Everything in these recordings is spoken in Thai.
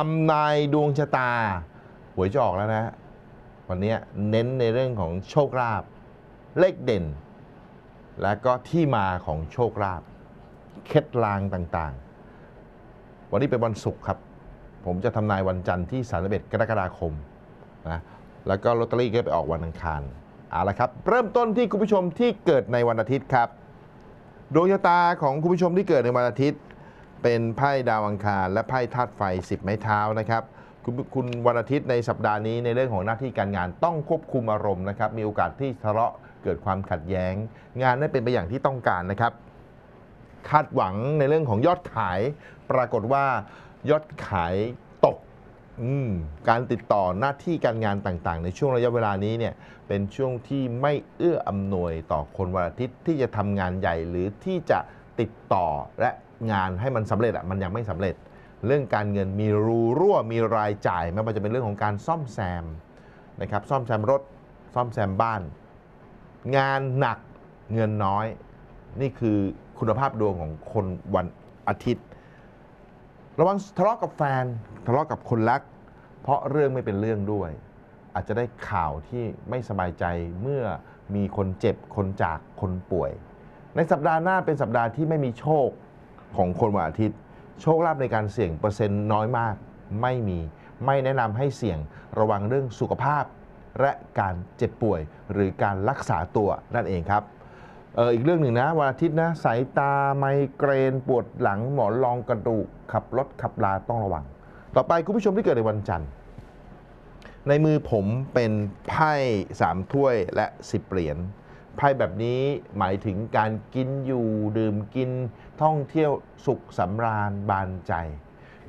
ทำนายดวงชะตา หวยจะออกแล้วนะ วันนี้เน้นในเรื่องของโชคลาภเลขเด่น และก็ที่มาของโชคลาภเคล็ดลางต่างๆ วันนี้เป็นวันศุกร์ครับ ผมจะทำนายวันจันทร์ที่31กรกฎาคมนะแล้วก็ลอตเตอรี่ก็ไปออกวันอังคารเอาละครับเริ่มต้นที่คุณผู้ชมที่เกิดในวันอาทิตย์ครับดวงชะตาของคุณผู้ชมที่เกิดในวันอาทิตย์ เป็นไพ่ดาวอังคารและไพ่ธาตุไฟ 10 ไม้เท้านะครับคุณคุณวันอาทิตย์ในสัปดาห์นี้ในเรื่องของหน้าที่การงานต้องควบคุมอารมณ์นะครับมีโอกาสที่ทะเลาะเกิดความขัดแย้ง งานไม่เป็นไปอย่างที่ต้องการนะครับ คาดหวังในเรื่องของยอดขาย ปรากฏว่ายอดขายตกการติดต่อหน้าที่การงานต่างๆ ในช่วงระยะเวลานี้เนี่ยเป็นช่วงที่ไม่เอื้ออำนวยต่อคนวันอาทิตย์ที่จะทำงานใหญ่หรือที่จะ ติดต่อและงานให้มันสำเร็จอะมันยังไม่สำเร็จ เรื่องการเงินมีรูรั่วมีรายจ่ายไม่ว่าจะเป็นเรื่องของการซ่อมแซมนะครับซ่อมแซมรถซ่อมแซมบ้าน งานหนักเงินน้อย นี่คือคุณภาพดวงของคนวันอาทิตย์ ระวังทะเลาะกับแฟนทะเลาะกับคนรัก เพราะเรื่องไม่เป็นเรื่องด้วย อาจจะได้ข่าวที่ไม่สบายใจเมื่อมีคนเจ็บคนจากคนป่วย ในสัปดาห์หน้าเป็นสัปดาห์ที่ไม่มีโชคของคนวันอาทิตย์ โชคลาภในการเสี่ยงเปอร์เซ็นต์น้อยมาก ไม่มีไม่แนะนำให้เสี่ยงระวังเรื่องสุขภาพ และการเจ็บป่วยหรือการรักษาตัวนั่นเองครับเอออีกเรื่องหนึ่งนะวันอาทิตย์นะสายตาไมเกรนปวดหลังหมอนรองกระดูกขับรถขับลาต้องระวัง ต่อไปคุณผู้ชมที่เกิดในวันจันทร์ในมือผมเป็นไพ่สามถ้วยและสิบเหรียญ ไพ่แบบนี้หมายถึงการกินอยู่ดื่มกินท่องเที่ยวสุขสำราญบานใจ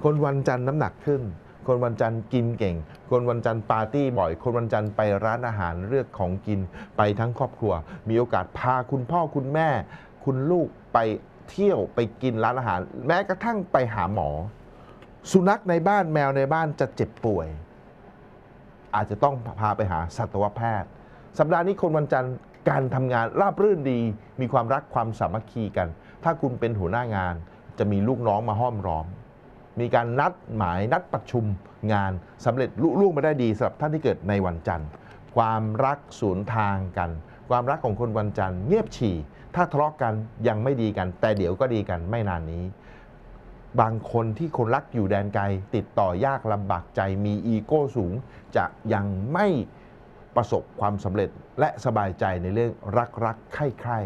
คนวันจันทร์น้ำหนักขึ้น คนวันจันทร์กินเก่ง คนวันจันทร์ปาร์ตี้บ่อย คนวันจันทร์ไปร้านอาหารเลือกของกินไปทั้งครอบครัว มีโอกาสพาคุณพ่อคุณแม่ คุณลูกไปเที่ยวไปกินร้านอาหาร แม้กระทั่งไปหาหมอ สุนัขในบ้านแมวในบ้านจะเจ็บป่วย อาจจะต้องพาไปหาสัตวแพทย์ สัปดาห์นี้คนวันจันทร์ การทำงานราบรื่นดี มีความรักความสามัคคีกัน ถ้าคุณเป็นหัวหน้างาน จะมีลูกน้องมาห้อมร้อม มีการนัดหมายนัดประชุมงานสำเร็จลุล่วงไปได้ดีสำหรับท่านที่เกิดในวันจันทร์ ความรักสวนทางกัน ความรักของคนวันจันทร์เงียบฉี่ ถ้าทะเลาะกันยังไม่ดีกัน แต่เดี๋ยวก็ดีกันไม่นานนี้บางคนที่คนรักอยู่แดนไกล ติดต่อยากลำบากใจมีอีโก้สูง จะยังไม่ ประสบความสำเร็จและสบายใจในเรื่องรักรักใคร่ใคร่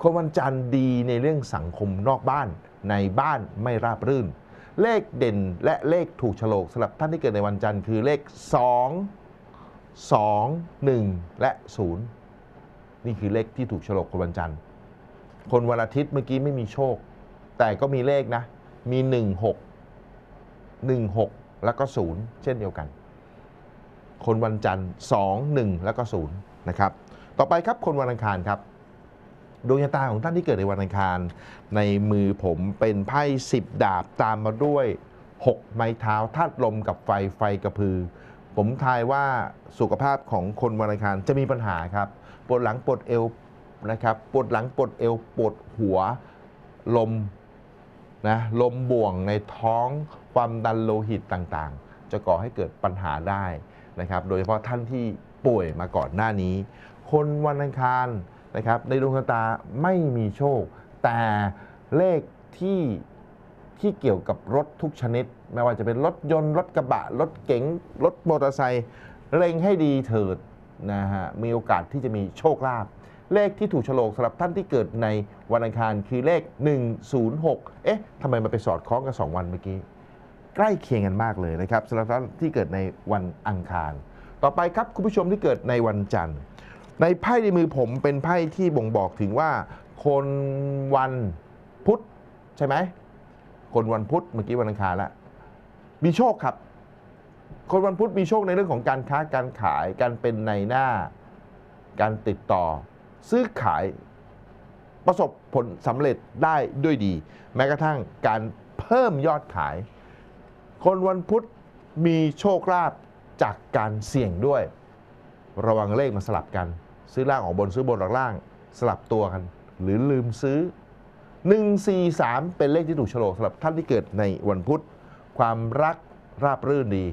คนวันจันทร์ดีในเรื่องสังคมนอกบ้าน ในบ้านไม่ราบรื่น เลขเด่นและเลขถูกฉลกสำหรับท่านที่เกิดในวันจันทร์คือเลข 2 2 1 และ 0 นี่คือเลขที่ถูกฉลกคนวันจันทร์ คนวันอาทิตย์เมื่อกี้ไม่มีโชค แต่ก็มีเลขนะ มี 1 6 1 6 แล้วก็ 0 เช่นเดียวกัน คนวันจันทร์ 2 1 แล้วก็0นะครับต่อไปครับคนวันอังคารครับดวงชะตาของท่านที่เกิดในวันอังคาร ในมือผมเป็นไพ่10 ดาบตามมาด้วย 6 ไม้เท้าธาตุลมกับไฟไฟกระพือ ผมทายว่าสุขภาพของคนวันอังคารจะมีปัญหาครับปวดหลังปวดเอวนะครับปวดหลังปวดเอวปวดหัวลมนะลมบ่วงในท้องความดันโลหิตต่างๆ จะก่อให้เกิดปัญหาได้ นะครับโดยเฉพาะท่านที่ป่วยมาก่อนหน้านี้ คนวันอังคารนะครับในดวงชะตาไม่มีโชค แต่เลขที่ที่เกี่ยวกับรถทุกชนิด ไม่ว่าจะเป็นรถยนต์รถกระบะ รถเก๋งรถมอเตอร์ไซค์เล็งให้ดีเถิดนะฮะมีโอกาสที่จะมีโชคลาภเลขที่ถูกฉลกสำหรับท่านที่เกิดในวันอังคารคือเลข 106 เอ๊ะทำไมมันไปสอดคล้องกับ 2 วันเมื่อกี้ ใกล้เคียงกันมากเลยนะครับสำหรับท่านที่เกิดในวันอังคาร ต่อไปครับคุณผู้ชมที่เกิดในวันจันทร์ ในไพ่ในมือผมเป็นไพ่ที่บ่งบอกถึงว่า คนวันพุธใช่ไหมคนวันพุธเมื่อกี้วันอังคารแล้วมีโชคครับ คนวันพุธมีโชคในเรื่องของการค้าการขายการเป็นในหน้า การติดต่อ ซื้อขายประสบผลสำเร็จได้ด้วยดี แม้กระทั่งการเพิ่มยอดขาย คนวันพุธมีโชคลาภจากการเสี่ยงด้วย ระวังเลขมาสลับกัน ซื้อล่างออกบนซื้อบนออกล่างสลับตัวกัน หรือลืมซื้อ 1 4 3 เป็นเลขที่ถูกโฉลกสำหรับท่านที่เกิดในวันพุธ ความรักราบรื่นดี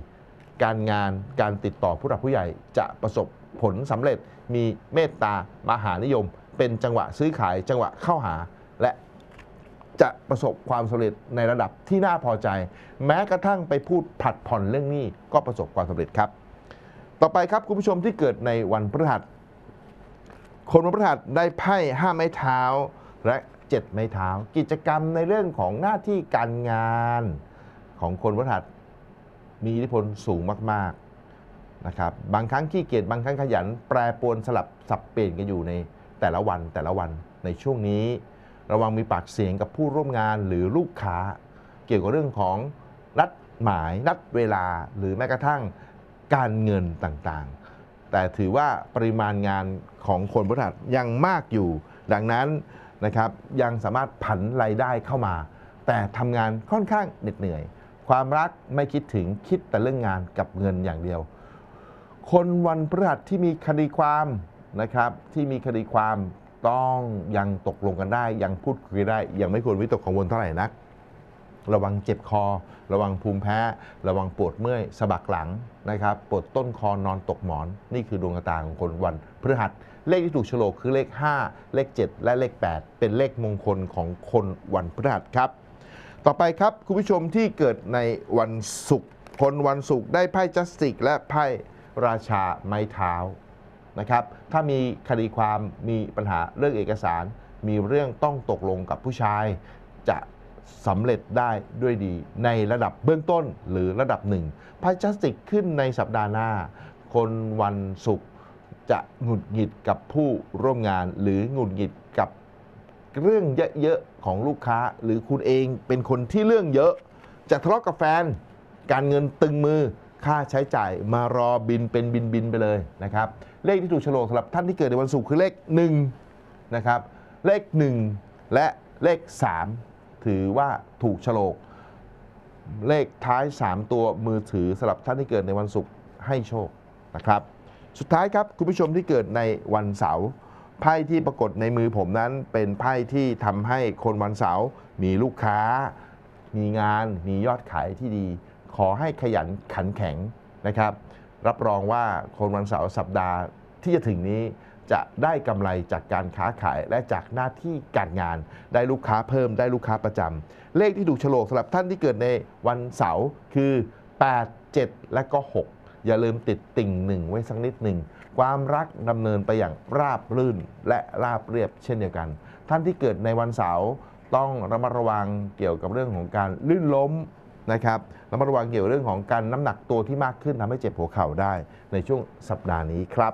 การงานการติดต่อผู้หลักผู้ใหญ่จะประสบผลสำเร็จมีเมตตามหานิยม เป็นจังหวะซื้อขายจังหวะเข้าหาและ จะประสบความสำเร็จในระดับที่น่าพอใจ แม้กระทั่งไปพูดผัดผ่อนเรื่องหนี้ก็ประสบความสำเร็จครับ ต่อไปครับคุณผู้ชมที่เกิดในวันพฤหัสคนวันพฤหัสได้ไพ่ห้าไม้เท้าและเจ็ดไม้เท้า กิจกรรมในเรื่องของหน้าที่การงานของคนวันพฤหัสมีอิทธิพลสูงมากๆนะครับบางครั้งขี้เกียจบางครั้งขยัน แปรปรวนสลับสับเปลี่ยนกันอยู่ในแต่ละวันแต่ละวันในช่วงนี้ ระวังมีปากเสียงกับผู้ร่วมงานหรือลูกค้า เกี่ยวกับเรื่องของนัดหมายนัดเวลาหรือแม้กระทั่งการเงินต่างๆ แต่ถือว่าปริมาณงานของคนพฤหัสยังมากอยู่ ดังนั้นนะครับยังสามารถผันรายได้เข้ามา แต่ทำงานค่อนข้างเหน็ดเหนื่อย ความรักไม่คิดถึงคิดแต่เรื่องงานกับเงินอย่างเดียว คนวันพฤหัสที่มีคดีความนะครับที่มีคดีความ ต้องยังตกลงกันได้ ยังพูดคุยได้ ยังไม่ควรวิตกกังวลเท่าไหร่นัก ระวังเจ็บคอ ระวังภูมิแพ้ ระวังปวดเมื่อยสะบักหลังนะครับปวดต้นคอนอนตกหมอน นี่คือดวงตาของคนวันพฤหัส เลขที่ถูกโฉลกคือเลข 5 เลข 7 และเลข 8 เป็นเลขมงคลของคนวันพฤหัสครับ ต่อไปครับคุณผู้ชมที่เกิดในวันศุกร์คนวันศุกร์ได้ไพ่จัสติกและไพ่ราชาไม้เท้า นะครับ ถ้ามีคดีความมีปัญหาเรื่องเอกสาร มีเรื่องต้องตกลงกับผู้ชาย จะสำเร็จได้ด้วยดีในระดับเบื้องต้นหรือระดับหนึ่งพ่จัสติกขึ้นในสัปดาห์หน้า คนวันศุกร์จะหงุดหงิดกับผู้ร่วมงาน หรือหงุดหงิดกับเรื่องเยอะๆของลูกค้า หรือคุณเองเป็นคนที่เรื่องเยอะ จะทะเลาะกับแฟน การเงินตึงมือ ค่าใช้จ่ายมารอบินเป็นบินบินไปเลยนะครับ เลขที่ถูกโฉลกสำหรับท่านที่เกิดในวันศุกร์คือเลข1นะครับเลข 1 และเลข 3 ถือว่าถูกโฉลก เลขท้าย 3 ตัวมือถือสำหรับท่านที่เกิดในวันศุกร์ให้โชคนะครับ สุดท้ายครับคุณผู้ชมที่เกิดในวันเสาร์ไพ่ที่ปรากฏในมือผมนั้นเป็นไพ่ที่ทำให้คนวันเสาร์มีลูกค้า มีงานมียอดขายที่ดี ขอให้ขยันขันแข็งนะครับ รับรองว่าคนวันเสาร์สัปดาห์ที่จะถึงนี้จะได้กำไรจากการค้าขายและจากหน้าที่การงาน ได้ลูกค้าเพิ่มได้ลูกค้าประจำเลขที่ถูกโฉลกสำหรับท่านที่เกิดในวันเสาร์คือ 8 7 และก็ 6 อย่าลืมติดติ่งหนึ่งไว้สักนิดหนึ่ง ความรักดำเนินไปอย่างราบรื่นและราบเรียบเช่นเดียวกัน ท่านที่เกิดในวันเสาร์ต้องระมัดระวังเกี่ยวกับเรื่องของการลื่นล้ม นะครับระมัดระวังเกี่ยวกับเรื่องของการน้ำหนักตัวที่มากขึ้นทำให้เจ็บหัวเข่าได้ในช่วงสัปดาห์นี้ครับ